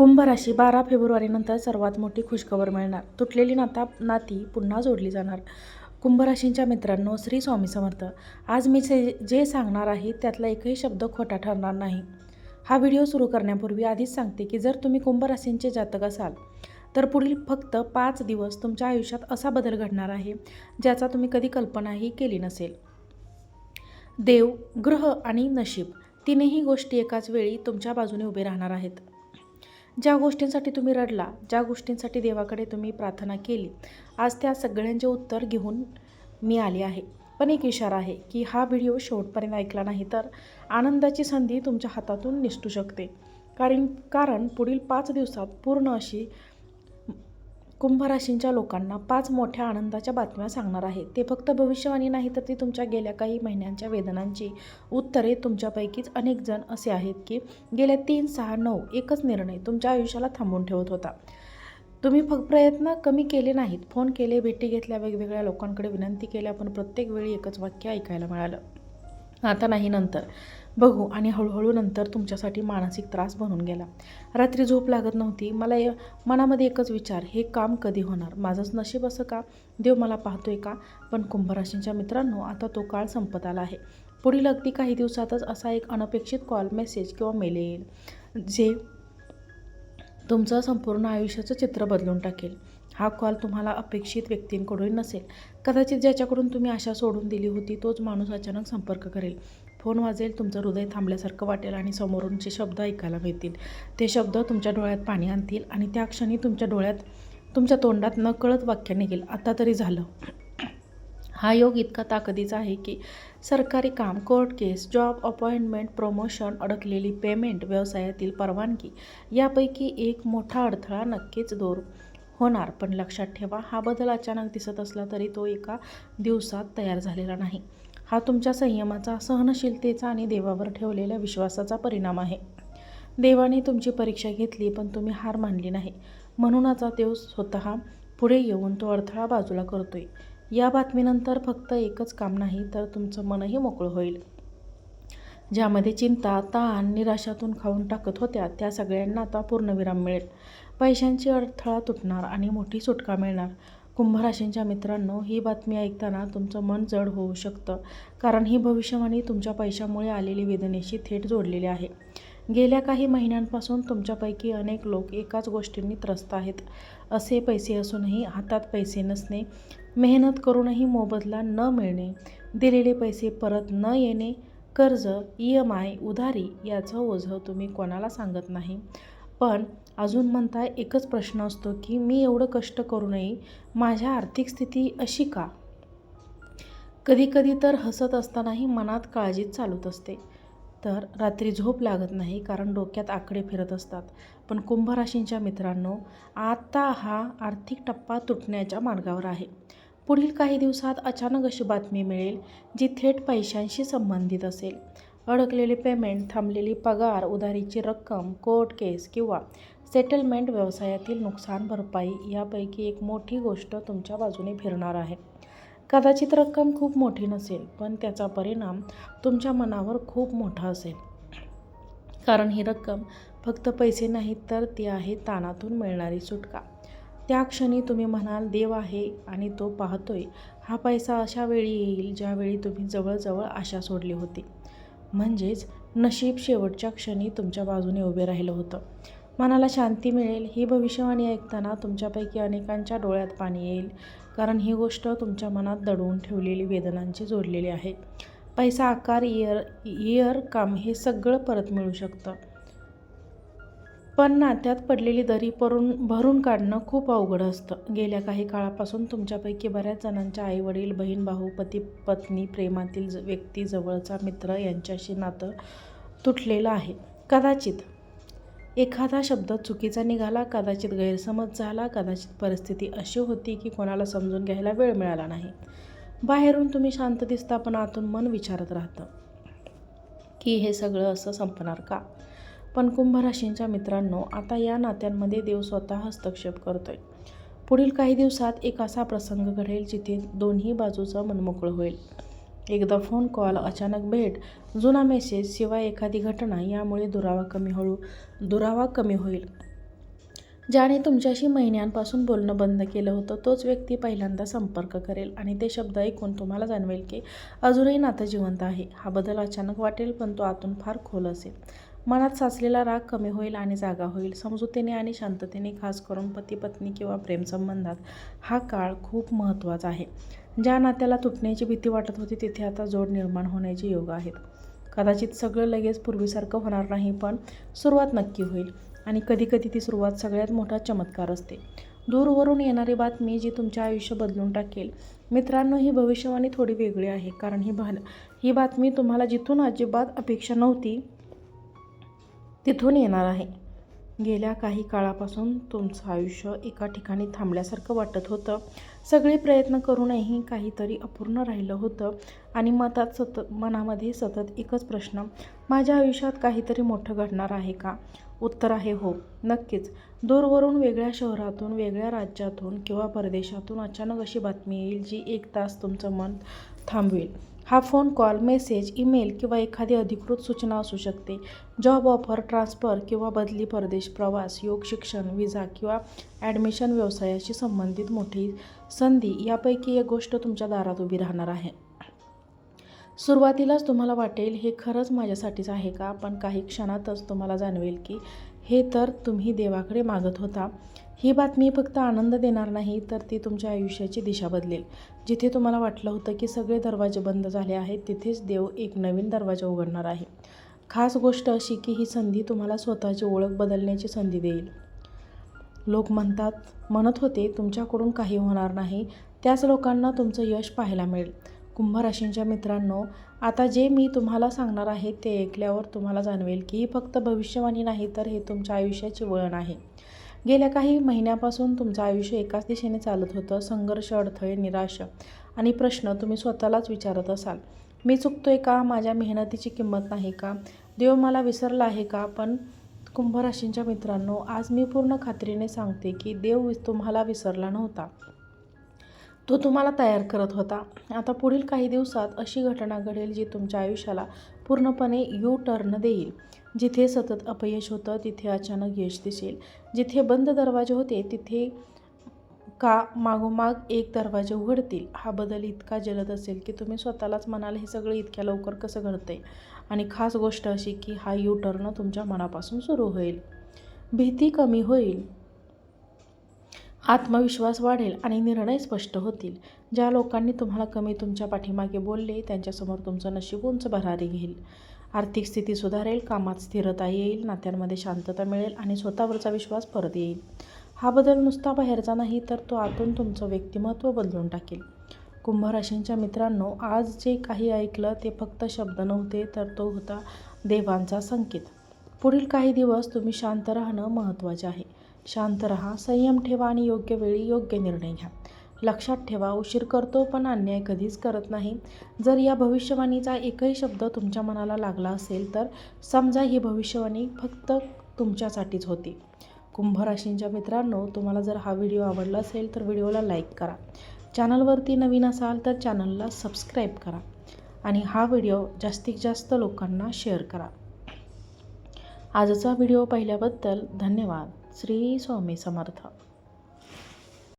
कुंभ राशी बारा फेब्रुवारीनंतर सर्वात मोठी खुशखबर मिळणार. तुटलेली नाता नाती पुन्हा जोडली जाणार. कुंभराशींच्या मित्रांनो श्री स्वामी समर्थ. आज मी जे जे सांगणार आहे त्यातला एकही शब्द खोटा ठरणार नाही. हा व्हिडिओ सुरू करण्यापूर्वी आधीच सांगते की जर तुम्ही कुंभराशींचे जातक असाल तर पुढील फक्त पाच दिवस तुमच्या आयुष्यात असा बदल घडणार आहे ज्याचा तुम्ही कधी कल्पनाही केली नसेल. देव ग्रह आणि नशीब तीनही गोष्टी एकाच वेळी तुमच्या बाजूने उभे राहणार आहेत. ज्या गोष्टींसाठी तुम्ही रडला ज्या गोष्टींसाठी देवाकडे तुम्ही प्रार्थना केली आज त्या सगळ्यांचे उत्तर घेऊन मी आले आहे. पण एक इशारा आहे की हा व्हिडिओ शेवटपर्यंत ऐकला नाही तर आनंदाची संधी तुमच्या हातातून निसटू शकते. कारण कारण पुढील पाच दिवसात पूर्ण अशी कुंभराशींच्या लोकांना पाच मोठ्या आनंदाच्या बातम्या सांगणार आहे. ते फक्त भविष्यवाणी नाही तर ती तुमच्या गेल्या काही महिन्यांच्या वेदनांची उत्तरे तुमच्यापैकीच अनेक जण असे आहेत की गेल्या तीन सहा नऊ एकच निर्णय तुमच्या आयुष्याला थांबून ठेवत होता. तुम्ही फक्त प्रयत्न कमी केले नाहीत. फोन केले भेटी घेतल्या वेगवेगळ्या लोकांकडे विनंती केल्या पण प्रत्येक वेळी एकच वाक्य ऐकायला मिळालं. आता नाही नंतर. बघू आणि हळूहळू नंतर तुमच्यासाठी मानसिक त्रास बनून गेला. रात्री झोप लागत नव्हती. मला मनामध्ये एकच विचार हे काम कधी होणार? माझंच नशीब असं का? देव मला पाहतोय का? पण कुंभराशींच्या मित्रांनो आता तो काळ संपत आला आहे. पुढील अगदी काही दिवसातच असा एक अनपेक्षित कॉल मेसेज किंवा मेल येईल जे तुमचं संपूर्ण आयुष्याचं चित्र बदलून टाकेल. हा कॉल तुम्हाला अपेक्षित व्यक्तींकडून नसेल. कदाचित ज्याच्याकडून तुम्ही आशा सोडून दिली होती तोच माणूस अचानक संपर्क करेल. फोन वाजेल तुमचं हृदय थांबल्यासारखं वाटेल आणि समोरूनचे शब्द ऐकायला मिळतील. ते शब्द तुमच्या डोळ्यात पाणी आणतील आणि त्या क्षणी तुमच्या डोळ्यात तुमच्या तोंडात न कळत वाक्य निघेल. आता तरी झालं. हा योग इतका ताकदीचा आहे की सरकारी काम court case job appointment promotion अडकलेली पेमेंट व्यवसायातील परवानगी यापैकी एक मोठा अडथळा नक्कीच दूर. होणार. पण लक्षात ठेवा हा बदल अचानक दिसत असला तरी तो एका दिवसात तयार झालेला नाही. हा तुमच्या संयमाचा सहनशीलतेचा आणि देवावर ठेवलेल्या विश्वासाचा परिणाम आहे. देवाने तुमची परीक्षा घेतली पण तुम्ही हार मानली नाही. म्हणून देव स्वतः पुढे येऊन तो अडथळा बाजूला करतोय. या बातमीनंतर फक्त एकच काम नाही तर तुमचं मनही मोकळं होईल. ज्यामध्ये चिंता ताण निराशातून खाऊन टाकत होत्या त्या सगळ्यांना आता पूर्णविराम मिळेल. पैशांची अडथळा तुटणार आणि मोठी सुटका मिळणार. कुंभराशींच्या मित्रांनो ही बातमी ऐकताना तुमचं मन जड होऊ शकतं कारण ही भविष्यवाणी तुमच्या पैशामुळे आलेली वेदनेशी थेट जोडलेली आहे. गेल्या काही महिन्यांपासून तुमच्यापैकी अनेक लोक एकाच गोष्टींनी त्रस्त आहेत. असे पैसे असूनही हातात पैसे नसणे मेहनत करूनही मोबदला न मिळणे दिलेले पैसे परत न येणे कर्ज ई एम आय उधारी याचं ओझं तुम्ही कोणाला सांगत नाही. पण अजून म्हणता एकच प्रश्न असतो की मी एवढं कष्ट करूनही माझ्या आर्थिक स्थिती अशी का? कधीकधी तर हसत असतानाही मनात काळजीच चालूत असते. तर रात्री झोप लागत नाही कारण डोक्यात आकडे फिरत असतात. पण कुंभ राशींच्या मित्रांनो आता हा आर्थिक टप्पा तुटण्याच्या मार्गावर आहे. पुढील काही दिवसात अचानक अशी बातमी मिळेल जी थेट पैशांशी संबंधित असेल. अडकलेले पेमेंट थांबलेली पगार उधारीची रक्कम कोर्ट केस किंवा सेटलमेंट व्यवसायातील नुकसान भरपाई यापैकी एक मोठी गोष्ट तुमच्या बाजूने फिरणार आहे. कदाचित रक्कम खूप मोठी नसेल पण त्याचा परिणाम तुमच्या मनावर खूप मोठा असेल. कारण ही रक्कम फक्त पैसे नाहीत तर ती आहे ताणातून मिळणारी सुटका. त्या क्षणी तुम्ही म्हणाल देव आहे आणि तो पाहतोय. हा पैसा अशा वेळी येईल ज्यावेळी तुम्ही जवळजवळ आशा सोडली होती. म्हणजेच नशीब शेवटच्या क्षणी तुमच्या बाजूने उभे राहिलं होतं. मनाला शांती मिळेल ही भविष्यवाणी ऐकताना तुमच्यापैकी अनेकांच्या डोळ्यात पाणी येईल कारण ही गोष्ट तुमच्या मनात दडवून ठेवलेली वेदनांची जोडलेली आहे. पैसा आकार इयर इयर काम हे सगळं परत मिळू शकतं. पण नात्यात पडलेली दरी परून भरून काढणं खूप अवघड असतं. गेल्या काही काळापासून तुमच्यापैकी बऱ्याच जणांच्या आईवडील बहीण भाऊ पती पत्नी प्रेमातील ज- व्यक्ती जवळचा मित्र यांच्याशी नातं तुटलेलं आहे. कदाचित एखादा शब्द चुकीचा निघाला कदाचित गैरसमज झाला कदाचित परिस्थिती अशी होती की कोणाला समजून घ्यायला वेळ मिळाला नाही. बाहेरून तुम्ही शांत दिसता पण आतून मन विचारत राहतं की हे सगळं असं संपणार का? पण कुंभ राशींच्या मित्रांनो आता या नात्यांमध्ये देव स्वतः हस्तक्षेप करतोय. पुढील काही दिवसात एक असा प्रसंग घडेल जिथे दोन्ही बाजूचं मनमोकळं होईल. एकदा फोन कॉल अचानक भेट जुना मेसेज शिवाय एखादी घटना यामुळे दुरावा कमी हळू दुरावा कमी होईल. ज्याने तुमच्याशी महिन्यांपासून बोलणं बंद केलं होतं तोच व्यक्ती पहिल्यांदा संपर्क करेल आणि ते शब्द ऐकून तुम्हाला जाणवेल की अजूनही नातं जिवंत आहे. हा बदल अचानक वाटेल पण तो आतून फार खोल असेल. मनात साचलेला राग कमी होईल आणि जागा होईल. समजुतीने आणि शांततेने खास करून पती पत्नी किंवा प्रेमसंबंधात हा काळ खूप महत्त्वाचा आहे. ज्या नात्याला तुटण्याची भीती वाटत होती तिथे आता जोड निर्माण होण्याचे योग आहेत. कदाचित सगळं लगेच पूर्वीसारखं होणार नाही पण सुरुवात नक्की होईल आणि कधीकधी ती सुरुवात सगळ्यात मोठा चमत्कार असते. दूरवरून येणारी बातमी जी तुमचे आयुष्य बदलून टाकेल. मित्रांनो ही भविष्यवाणी थोडी वेगळी आहे कारण ही भान ही बातमी तुम्हाला जिथून अजिबात अपेक्षा नव्हती तिथून येणार आहे. गेल्या काही काळापासून तुमचं आयुष्य एका ठिकाणी थांबल्यासारखं वाटत होतं. सगळे प्रयत्न करूनही काहीतरी अपूर्ण राहिलं होतं आणि मतात सतत मनामध्ये सतत एकच प्रश्न माझ्या आयुष्यात काहीतरी मोठं घडणार आहे का? उत्तर आहे हो नक्कीच. दूरवरून वेगळ्या शहरातून वेगळ्या राज्यातून किंवा परदेशातून अचानक अशी बातमी येईल जी एक तास तुमचं मन थांबवेल. हा फोन कॉल मेसेज ईमेल किंवा एखादी अधिकृत सूचना असू शकते. जॉब ऑफर ट्रान्सफर किंवा बदली परदेश प्रवास योग शिक्षण विजा किंवा ॲडमिशन व्यवसायाशी संबंधित मोठी संधी यापैकी एक गोष्ट तुमच्या दारात उभी राहणार आहे. सुरुवातीलाच तुम्हाला वाटेल हे खरंच माझ्यासाठीच आहे का? पण काही क्षणातच तुम्हाला जाणवेल की हे तर तुम्ही देवाकडे मागत होता. ही बातमी फक्त आनंद देणार नाही तर ती तुमच्या आयुष्याची दिशा बदलेल. जिथे तुम्हाला वाटलं होतं की सगळे दरवाजे बंद झाले आहेत तिथेच देव एक नवीन दरवाजा उघडणार आहे. खास गोष्ट अशी की ही संधी तुम्हाला स्वतःची ओळख बदलण्याची संधी देईल. लोक म्हणतात म्हणत होते तुमच्याकडून काही होणार नाही. त्याच लोकांना तुमचं यश पाहायला मिळेल. कुंभराशींच्या मित्रांनो आता जे मी तुम्हाला सांगणार आहे ते ऐकल्यावर तुम्हाला जाणवेल की ही फक्त भविष्यवाणी नाही तर हे तुमच्या आयुष्याचे वळण आहे. गेल्या काही महिन्यापासून तुमचं आयुष्य एकाच दिशेने चालत होतं. संघर्ष अडथळे निराश आणि प्रश्न तुम्ही स्वतःलाच विचारत असाल. मी चुकतोय का? माझ्या मेहनतीची किंमत नाही का? देव मला विसरला आहे का? पण कुंभराशींच्या मित्रांनो आज मी पूर्ण खात्रीने सांगते की देव तुम्हाला विसरला नव्हता. तो तुम्हाला तयार करत होता. आता पुढील काही दिवसात अशी घटना घडेल जी तुमच्या आयुष्याला पूर्णपणे यू टर्न देईल. जिथे सतत अपयश होतं तिथे अचानक यश दिसेल. जिथे बंद दरवाजे होते तिथे का मागोमाग एक दरवाजे उघडतील. हा बदल इतका जलद असेल की तुम्ही स्वतःलाच म्हणाल हे सगळं इतक्या लवकर कसं घडतंय? आणि खास गोष्ट अशी की हा यू टर्न तुमच्या मनापासून सुरू होईल. भीती कमी होईल. आत्मविश्वास वाढेल आणि निर्णय स्पष्ट होतील. ज्या लोकांनी तुम्हाला कमी तुमच्या पाठीमागे बोलले त्यांच्यासमोर तुमचं नशीब उंच भरारी घेईल. आर्थिक स्थिती सुधारेल कामात स्थिरता येईल नात्यांमध्ये शांतता मिळेल आणि स्वतःवरचा विश्वास परत येईल. हा बदल नुसता बाहेरचा नाही तर तो आतून तुमचं व्यक्तिमत्व बदलून टाकेल. कुंभराशींच्या मित्रांनो आज जे काही ऐकलं ते फक्त शब्द नव्हते तर तो होता देवांचा संकेत. पुढील काही दिवस तुम्ही शांत राहणं महत्त्वाचे आहे. शांत राहा संयम ठेवा आणि योग्य वेळी योग्य निर्णय घ्या. लक्षात ठेवा उशीर करतो पण अन्याय कधीच करत नाही. जर या भविष्यवाणीचा एकही शब्द तुमच्या मनाला लागला असेल तर समजा ही भविष्यवाणी फक्त तुमच्यासाठीच होती. कुंभराशींच्या मित्रांनो तुम्हाला जर हा व्हिडिओ आवडला असेल तर व्हिडिओला लाईक करा. चॅनलवरती नवीन असाल तर चॅनलला सबस्क्राईब करा आणि हा व्हिडिओ जास्तीत जास्त लोकांना शेअर करा. आजचा व्हिडिओ पाहिल्याबद्दल धन्यवाद. श्री स्वामी समर्थ.